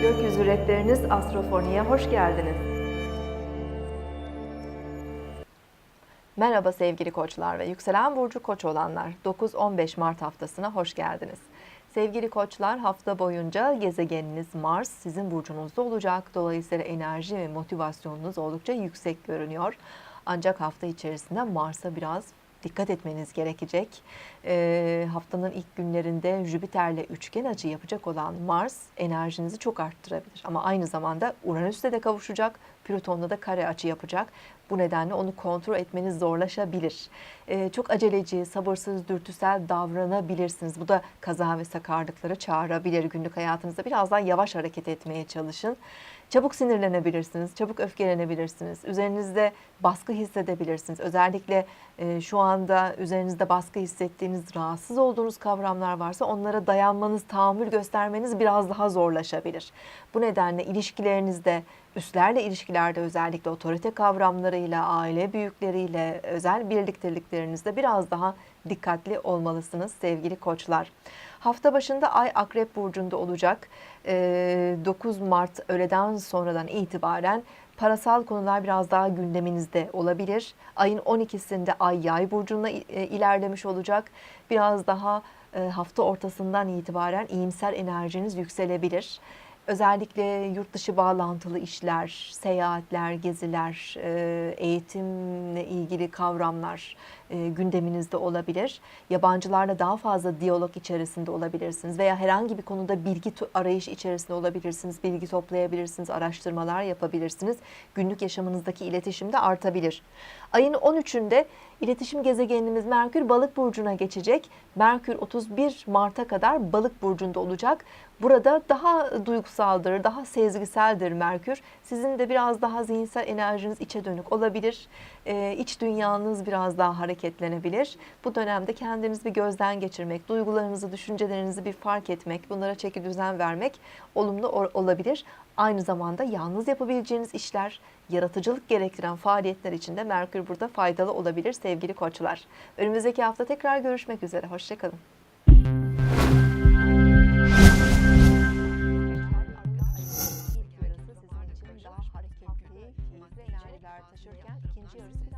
Hedefleriniz Astrofoni'ye hoş geldiniz. Merhaba sevgili koçlar ve yükselen burcu koç olanlar. 9-15 Mart haftasına hoş geldiniz. Sevgili koçlar hafta boyunca gezegeniniz Mars sizin burcunuzda olacak. Dolayısıyla enerji ve motivasyonunuz oldukça yüksek görünüyor. Ancak hafta içerisinde Mars'a biraz dikkat etmeniz gerekecek. Ee, haftanın ilk günlerinde Jüpiter'le üçgen açı yapacak olan Mars enerjinizi çok arttırabilir. Ama aynı zamanda Uranüs'le de kavuşacak, Plüton'la da kare açı yapacak. Bu nedenle onu kontrol etmeniz zorlaşabilir. Ee, çok aceleci, sabırsız, dürtüsel davranabilirsiniz. Bu da kaza ve sakarlıkları çağırabilir. Günlük hayatınızda biraz daha yavaş hareket etmeye çalışın. Çabuk sinirlenebilirsiniz, çabuk öfkelenebilirsiniz. Üzerinizde baskı hissedebilirsiniz. Özellikle e, şu anda üzerinizde baskı hissettiğiniz, rahatsız olduğunuz kavramlar varsa onlara dayanmanız, tahammül göstermeniz biraz daha zorlaşabilir. Bu nedenle ilişkilerinizde, üstlerle ilişkilerde özellikle otorite kavramlarıyla, aile büyükleriyle, özel birlikteliklerinizde biraz daha dikkatli olmalısınız sevgili koçlar. Hafta başında Ay Akrep Burcu'nda olacak. Ee, 9 Mart öğleden sonradan itibaren parasal konular biraz daha gündeminizde olabilir. Ayın 12'sinde Ay Yay Burcu'na e, ilerlemiş olacak. Biraz daha e, hafta ortasından itibaren iyimser enerjiniz yükselebilir. Özellikle yurt dışı bağlantılı işler, seyahatler, geziler, e, eğitimle ilgili kavramlar e, gündeminizde olabilir. Yabancılarla daha fazla diyalog içerisinde olabilirsiniz veya herhangi bir konuda bilgi arayış içerisinde olabilirsiniz. Bilgi toplayabilirsiniz, araştırmalar yapabilirsiniz. Günlük yaşamınızdaki iletişim de artabilir. Ayın 13'ünde iletişim gezegenimiz Merkür Balık burcuna geçecek. Merkür 31 Mart'a kadar Balık burcunda olacak. Burada daha duygusaldır, daha sezgiseldir Merkür. Sizin de biraz daha zihinsel enerjiniz içe dönük olabilir. Ee, iç dünyanız biraz daha hareketlenebilir. Bu dönemde kendimizi bir gözden geçirmek, duygularımızı, düşüncelerinizi bir fark etmek, bunlara çeki düzen vermek olumlu olabilir. Aynı zamanda yalnız yapabileceğiniz işler, yaratıcılık gerektiren faaliyetler için de Merkür burada faydalı olabilir sevgili koçlar. Önümüzdeki hafta tekrar görüşmek üzere. Hoşçakalın. taşırken ikinci yarısı